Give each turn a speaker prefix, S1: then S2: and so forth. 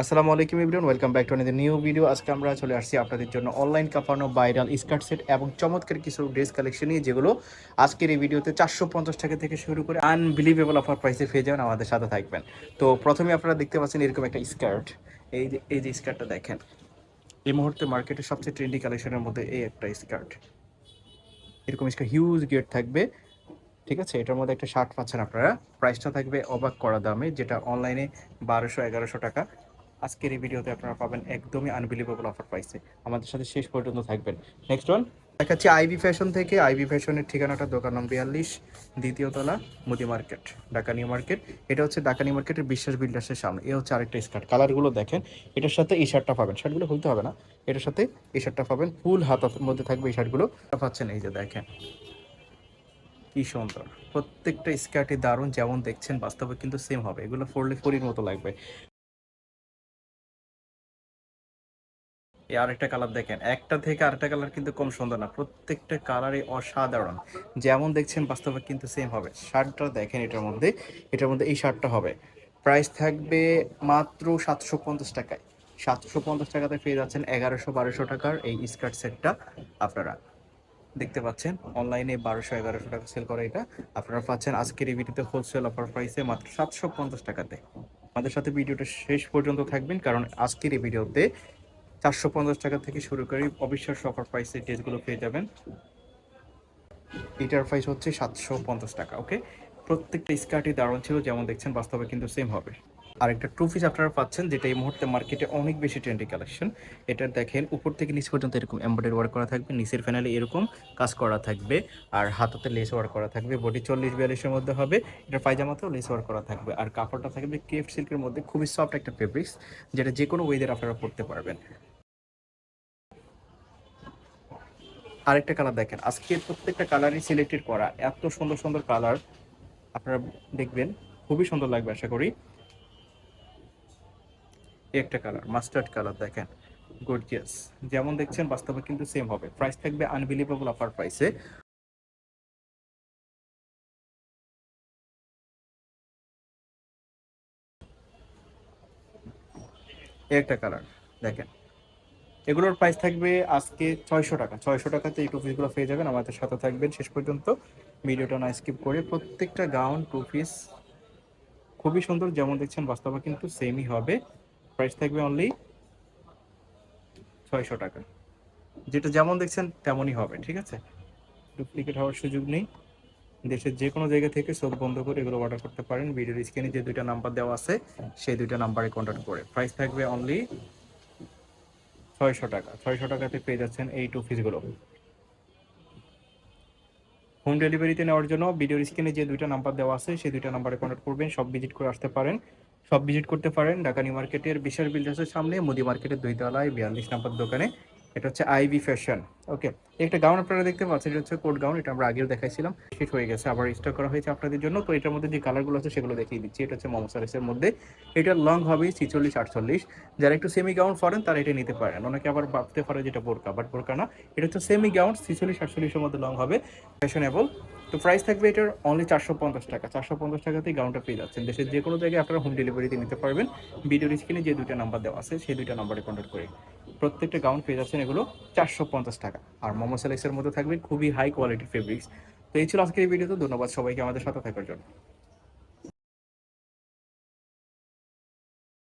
S1: আসসালামু আলাইকুম everyone, welcome back to another new video আজকে আমরা চলে আসছি আপনাদের জন্য অনলাইন কাঁপানো ভাইরাল স্কার্ট সেট এবং চমৎকার কিছু ড্রেস কালেকশন নিয়ে, যেগুলো আজকের এই ভিডিওতে চারশো পঞ্চাশ টাকা থেকে শুরু করে আনবিলিভেবল অফার প্রাইসে পেয়ে যাবেন, আমাদের সাথে থাকবেন। তো প্রথমে আপনারা দেখতে পাচ্ছেন এরকম একটা স্কার্ট এই যে এই যে স্কার্টটা দেখেন। এই মুহূর্তে মার্কেটের সবচেয়ে ট্রেন্ডি কালেকশনের মধ্যে এই একটা স্কার্ট এরকম স্কার্ট হিউজ গেট থাকবে। ঠিক আছে? এটার মধ্যে একটা শার্ট পাচ্ছেন আপনারা। প্রাইসটা থাকবে অবাক করা দামে, যেটা অনলাইনে বারোশো এগারোশো টাকা। আজকের এই ভিডিওতে আপনারা পাবেন একদমই আনবিলিভেবল অফার প্রাইসে আমাদের সাথে শেষ পর্যন্ত থাকবেন। নেক্সট ওয়ান দেখাচ্ছি আইবি ফ্যাশন থেকে। আইবি ফ্যাশনের ঠিকানাটা দোকান নং বিয়াল্লিশ দ্বিতীয়তলা মুদি মার্কেট ঢাকা নিউ মার্কেট। এটা হচ্ছে ঢাকা নিউ মার্কেটের বিশ্বাস বিল্ডার্সের সামনে। এ হচ্ছে আরেকটা স্কার্ট কালারগুলো দেখেন, এটার সাথে এই শার্টটা পাবেন। শার্টগুলো হইতে হবে না। এটার সাথে এই শার্টটা পাবেন। ফুল হাতার মধ্যে থাকবে এই শার্টগুলো পাচ্ছেন এই যে দেখেন। কি সুন্দর। প্রত্যেকটা স্কার্টই দারুণ। যেমন দেখছেন, বাস্তবে কিন্তু সেম হবে। এগুলো পরলে ফরির মতো লাগবে। এই আরেকটা কালার দেখেন। একটা থেকে আরেকটা কালার কিন্তু কম সুন্দর না। প্রত্যেকটা কালারই অসাধারণ। যেমন দেখছেন, বাস্তবে কিন্তু সেম হবে। শার্টটা দেখেন এটার মধ্যে। এটার মধ্যে এই শার্টটা হবে। প্রাইস থাকবে মাত্র সাতশো পঞ্চাশ টাকায়। সাতশো পঞ্চাশ টাকাতে পেয়ে যাচ্ছেন এগারোশো বারোশো টাকার এই স্কার্ট সেটটা আপনারা। দেখতে পাচ্ছেন অনলাইনে বারোশো এগারোশো টাকা সেল করে এটা। আপনারা পাচ্ছেন আজকের এই ভিডিওতে হোলসেল অফার প্রাইসে মাত্র সাতশো পঞ্চাশ টাকাতে। আমাদের সাথে ভিডিওটা শেষ পর্যন্ত থাকবেন, কারণ আজকের এই ভিডিওতে চারশো পঞ্চাশ টাকা থেকে শুরু করে অবিশ্বাস্য অফার প্রাইসে ড্রেসগুলো পেয়ে যাবেন। এটার প্রাইস হচ্ছে সাতশো পঞ্চাশ টাকা ওকে প্রত্যেকটা স্কার্টই দারুণ ছিল, যেমন দেখছেন বাস্তবে কিন্তু সেম হবে। আর একটা টু পিস আপনারা পাচ্ছেন, যেটা এই মুহূর্তে মার্কেটে অনেক বেশি ট্রেন্ডি কালেকশন এটা দেখেন, উপর থেকে নিচ পর্যন্ত এরকম এমব্রয়ডারি ওয়ার্ক করা থাকবে, নিচের ফ্যানেলে এরকম কাজ করা থাকবে, আর হাতাতে লেস ওয়ার্ক করা থাকবে বডি চল্লিশ বিয়াল্লিশের মধ্যে হবে, এটা পায়জামাতেও লেস ওয়ার্ক করা থাকবে, আর কাপড়টা থাকবে কেফট সিল্কের মধ্যে, খুবই সফট একটা ফেব্রিক্স যেটা যে কোনো ওয়েদার আপনারা পরতে পারবেন। আরেকটা কালার দেখেন। আজকে প্রত্যেকটা কালারই সিলেক্টেড করা। এত সুন্দর সুন্দর কালার আপনারা দেখবেন। খুবই সুন্দর লাগবে আশা করি। একটা কালার মাস্টার্ড কালার দেখেন। গর্জিয়াস যেমন দেখছেন, বাস্তবে কিন্তু সেম হবে। প্রাইস থাকবে আনবিলিভেবল অফার প্রাইসে একটা কালার দেখেন। এগুলোর প্রাইস থাকবে আজকে ছয়শো টাকা। ছয়শো টাকাতে এই টু পিসগুলো পেয়ে যাবেন, আমাদের সাথে থাকবেন। শেষ পর্যন্ত ভিডিওটা না স্কিপ করে প্রত্যেকটা গাউন টু পিস খুবই সুন্দর, যেমন দেখছেন বাস্তবে কিন্তু সেমই হবে। প্রাইস থাকবে অনলি ছয়শো টাকা। যেটা যেমন দেখছেন তেমনই হবে, ঠিক আছে? ডুপ্লিকেট হওয়ার সুযোগ নেই। দেশের যে কোনো জায়গা থেকে চোখ বন্ধ করে এগুলো অর্ডার করতে পারেন। ভিডিওর স্ক্রিনে যে দুইটা নাম্বার দেওয়া আছে, সেই দুইটা নাম্বারে কন্ট্যাক্ট করে। প্রাইস থাকবে অনলি ছয়শো টাকা। ছয়শো টাকাতে পেয়ে যাচ্ছেন এই টু পিসগুলো হোম ডেলিভারিতে নেওয়ার জন্য ভিডিওর স্ক্রিনে যে দুইটা নাম্বার দেওয়া আছে, সেই দুইটা নাম্বারে কন্ট্যাক্ট করবেন, সব ভিজিট করে আসতে পারেন। সব ভিজিট করতে পারেন ঢাকা নিউ মার্কেটের বিশাল বিল্ডার্সের সামনে, মোদি মার্কেটের দুই তলায় বিয়াল্লিশ নাম্বার দোকানে। এটা হচ্ছে আইবি ফ্যাশন, ওকে? একটা গাউন আপনারা দেখতে পাচ্ছেন, এটা হচ্ছে কোট গাউন, এটা আমরা আগেও দেখাইছিলাম। শেষ হয়ে গেছে, আবার স্টক করা হয়েছে আপনাদের জন্য। তো এটার মধ্যে যে কালারগুলো আছে সেগুলো দেখিয়ে দিচ্ছি। এটা হচ্ছে মমসারিসের মধ্যে। এটা লং হবে ছিচল্লিশ, আটচল্লিশ। যারা একটু সেমি গাউন পরেন, তারা এটা নিতে পারেন। অনেকে আবার ভাবতে পারে যেটা বোরকা বাট বোরকা না। এটা হচ্ছে সেমি গাউন ছিচল্লিশ আটচল্লিশের মধ্যে লং হবে ফ্যাশনেবল তো প্রাইস থাকবে এটার অনলি চারশো পঞ্চাশ টাকা। চারশো পঞ্চাশ টাকাতেই গাউনটা পেয়ে যাচ্ছেন। দেশের যে কোনো জায়গায় আপনারা হোম ডেলিভারিতে নিতে পারবেন। ভিডিওর স্ক্রিনে যে দুইটা নাম্বার দেওয়া আছে, সেই দুইটা নাম্বারে কন্ট্যাক্ট করে প্রত্যেকটা গাউন পেয়ে যাচ্ছেন এগুলো চারশো পঞ্চাশ টাকা। আর মোমো সেলেক্সের মধ্যে থাকবে খুবই হাই কোয়ালিটি ফেব্রিক্স তো এই ছিল আজকের এই ভিডিওতে ধন্যবাদ সবাইকে আমাদের সাথে থাকার জন্য।